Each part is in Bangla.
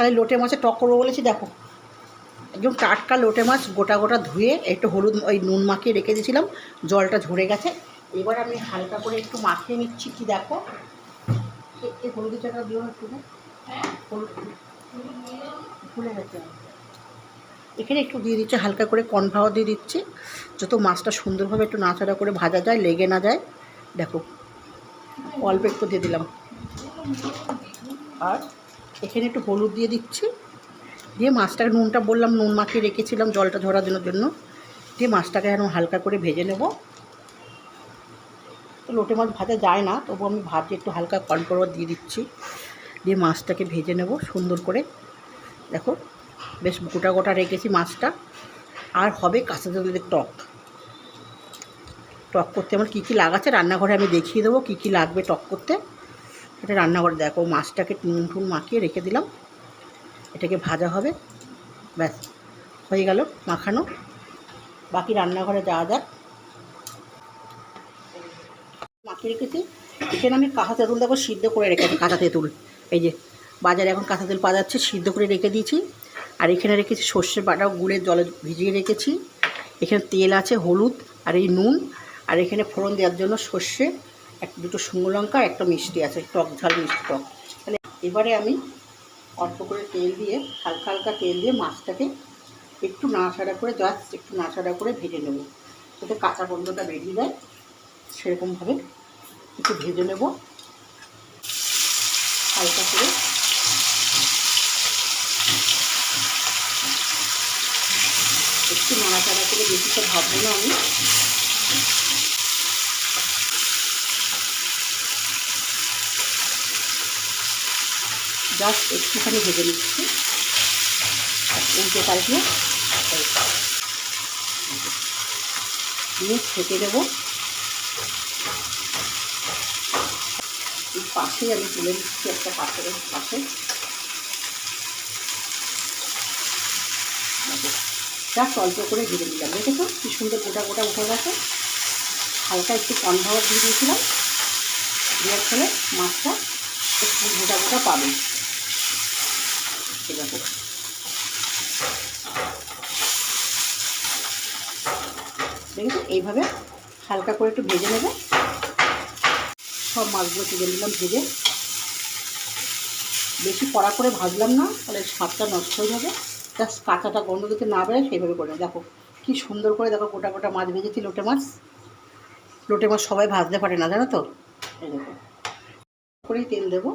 তাহলে লোটে মাছের টক করব বলেছি, দেখো। একদম টাটকা লোটে মাছ, গোটা গোটা ধুয়ে একটু হলুদ, ওই নুন মাখিয়ে রেখে দিয়েছিলাম, জলটা ঝরে গেছে। এবার আমি হালকা করে একটু মাখিয়ে নিচ্ছি, কি দেখো। হলুদের চাটা দিও একটু ভুলে গেছে এখানে একটু দিয়ে দিচ্ছি, হালকা করে কর্নফ্লাওয়ার দিয়ে দিচ্ছি, যত মাছটা সুন্দরভাবে একটু নাচাড়া করে ভাজা যায়, লেগে না যায়, দেখো। অল্প একটু দিয়ে দিলাম। আর এখানে একটু হলুদ দিয়ে দিচ্ছি। দিয়ে মাছটাকে, নুনটা বললাম, নুন মাখিয়ে রেখেছিলাম জলটা ঝরানোর জন্য। দিয়ে মাছটাকে এখন হালকা করে ভেজে নেব। তো লোটে মাছ ভাজা যায় না, তবু আমি ভাবছি একটু হালকা কর্নফ্লাওয়ার দিয়ে দিচ্ছি। দিয়ে মাছটাকে ভেজে নেব সুন্দর করে। দেখো, বেশ গোটা গোটা রেখেছি মাছটা। আর হবে কাঁচা তেলের টক। টক করতে আমার কী কী লাগাচ্ছে রান্নাঘরে আমি দেখিয়ে দেবো কী কী লাগবে টক করতে। এটা রান্নাঘরে, দেখো মাছটাকে নুন টুন মাখিয়ে রেখে দিলাম। এটাকে ভাজা হবে। ব্যাস, হয়ে গেল মাখানো। বাকি রান্নাঘরে যাওয়া যাক মাখিয়ে রেখেছি। এখানে আমি কাঁচা তেঁতুল দেখো সিদ্ধ করে রেখেছি, কাঁচা তেঁতুল। এই যে বাজারে এখন কাঁচা তেল পাওয়া যাচ্ছে, সিদ্ধ করে রেখে দিয়েছি। আর এখানে রেখেছি সর্ষে বাটা গুড়ের জলে ভিজিয়ে রেখেছি। এখানে তেল আছে, হলুদ আর এই নুন। আর এখানে ফোড়ন দেওয়ার জন্য সর্ষে। এক দুটো শুকনো লঙ্কা একটা মিষ্টি আছে, টক ঝাল মিষ্টি টক। তাহলে এবারে আমি অল্প করে তেল দিয়ে, হালকা হালকা তেল দিয়ে মাছটাকে একটু নাড়াচাড়া করে জাস্ট একটু নাড়াচাড়া করে ভেজে নেব। যাতে কাঁচা গন্ধটা বেরিয়ে যায়, সেরকমভাবে একটু ভেজে নেব। হালকা করে। একটু নাড়াচাড়া করে বেশি তো ভাববো না আমি। জাস্ট একটুখানি ভেজে নিচ্ছি। উল্টে পাল্টে দিয়ে ছেঁকে দেবো। পাশে আমি তুলে নিচ্ছি একটা পাশের পাশে। জাস্ট অল্প করে ভেজে দিলাম দেখেছ কি সুন্দর গোটা গোটা উঠে গেছে? হালকা একটু কর্নফ্লাওয়ার দিয়ে দিয়েছিলাম। দেওয়ার ফলে মাছটা একটু গোটা গোটা পাবে। দেখেছ এইভাবে হালকা করে একটু ভেজে নেবে। সব মাছগুলো তুলে নিলাম ভেজে। বেশি কড়া করে ভাজলাম না, তাহলে স্বাদটা নষ্ট হয়ে যাবে। জাস্ট কাঁচাটা গন্ধ দিতে না বেরোয় সেইভাবে করে দেখো, কি সুন্দর করে দেখো গোটা গোটা মাছ ভেজেছি, লোটে মাছ। লোটে মাছ সবাই ভাজতে পারে না, জানো তো? এই দেখো করেই তেল দেবো।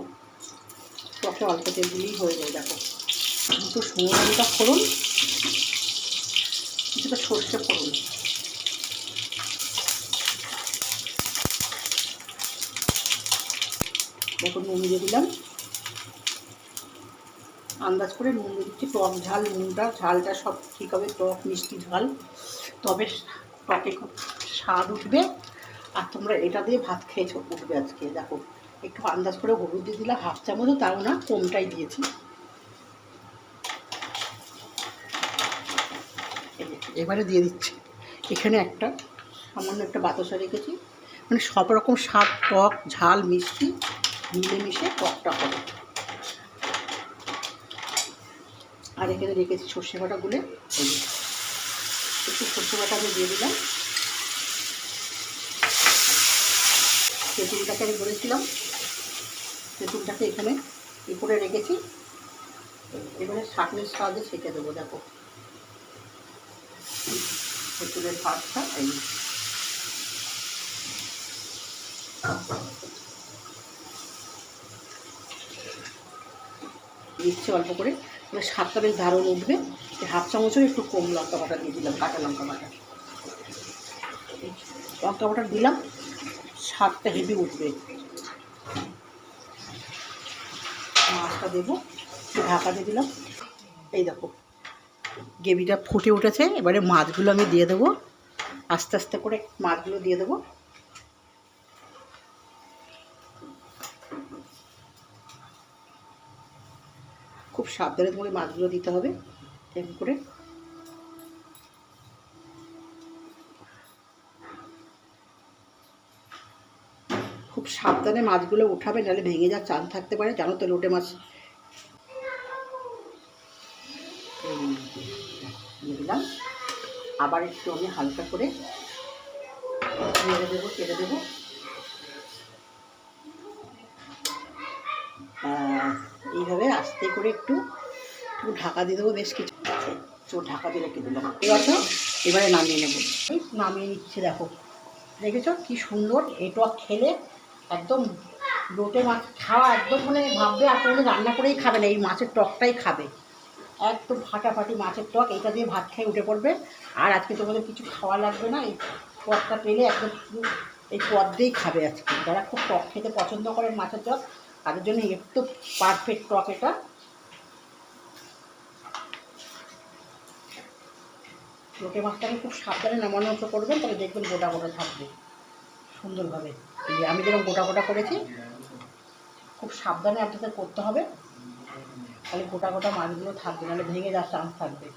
টকে অল্প তেল দিলেই হয়ে যায়, দেখো। দুটো শুকনো ফোড়ন, কিছুটা সর্ষে ফোড়ন। দেখো নুন দিয়ে দিলাম। আন্দাজ করে নুন দিচ্ছি। টক ঝাল, নুনটা, ঝালটা সব ঠিক হবে, টক, মিষ্টি ঝাল। তবে টকে খুব স্বাদ উঠবে। আর তোমরা এটা দিয়ে ভাত খেয়েছো উঠবে আজকে, দেখো। একটু আন্দাজ করে হলুদ দিয়ে দিলাম, হাফ চামচও, তাও না, কমটাই দিয়েছি এই যে, এবারে দিয়ে দিচ্ছি। এখানে একটা, সামান্য একটা বাতাসা রেখেছি। মানে সব রকম স্বাদ টক, ঝাল, মিষ্টি, মিলেমিশে টকটা হবে। আর এখানে রেখেছি সর্ষে বাটা, গুলে একটু সর্ষে বাটা আমি দিয়ে দিলাম। তেঁতুলটাকে আমি বলেছিলাম। তেঁতুলটাকে এখানে এ করে রেখেছি। এবারে শাকনির সাহায্যে ছেঁকে দেবো, দেখো। তেঁতুলের পাতটা এই দিচ্ছি অল্প করে। মানে স্বাদটা বেশ দারুণ উঠবে। হাফ চামচের একটু কম লঙ্কা বাটা দিয়ে দিলাম, কাঁচা লঙ্কা বাটা। লঙ্কা বাটা দিলাম, স্বাদটা হেভি উঠবে। মাছটা দেবো ঢাকা দিয়ে দিলাম। এই দেখো গ্রেভিটা ফুটে উঠেছে, এবারে মাছগুলো আমি দিয়ে দেবো। আস্তে আস্তে করে মাছগুলো দিয়ে দেবো। খুব সাবধানে তোমাকে মাছগুলো দিতে হবে, এরকম করে। খুব সাবধানে মাছগুলো উঠাবে, নাহলে ভেঙে যাওয়ার চান থাকতে পারে। জানো তো লোটে মাছ দিলাম। আবার একটু আমি হালকা করে দেবো, কেটে দেবো। এইভাবে আস্তে করে একটু একটু ঢাকা দিয়ে দেবো, বেশ কিছু চোর ঢাকা দিয়ে রেখে দিলাম। এবার এবারে নামিয়ে নেব। নামিয়ে নিচ্ছি, দেখো। দেখেছ কি সুন্দর? এই টক খেলে একদম লোটে মাছ খাওয়া একদম মানে ভাববে আর কোনো রান্না করেই খাবে না, এই মাছের টকটাই খাবে। একদম ফাটাফাটি মাছের টক এটা দিয়ে ভাত খেয়ে উঠে পড়বে। আর আজকে তোমাদের কিছু খাওয়া লাগবে না, এই টকটা পেলে একদম এই পদ দিয়েই খাবে আজকে। যারা খুব টক খেতে পছন্দ করেন মাছের টক, তাদের জন্য একটু পারফেক্ট টক এটা। লোটে মাছটাকে খুব সাবধানে নামানোর মতো করবেন, তাহলে দেখবেন গোটা গোটা থাকবে সুন্দরভাবে। আমি যেরকম গোটা গোটা করেছি, খুব সাবধানে আপনাদের করতে হবে। তাহলে গোটা গোটা মাছগুলো থাকবে নাহলে ভেঙে যাওয়ার চান্স থাকবে।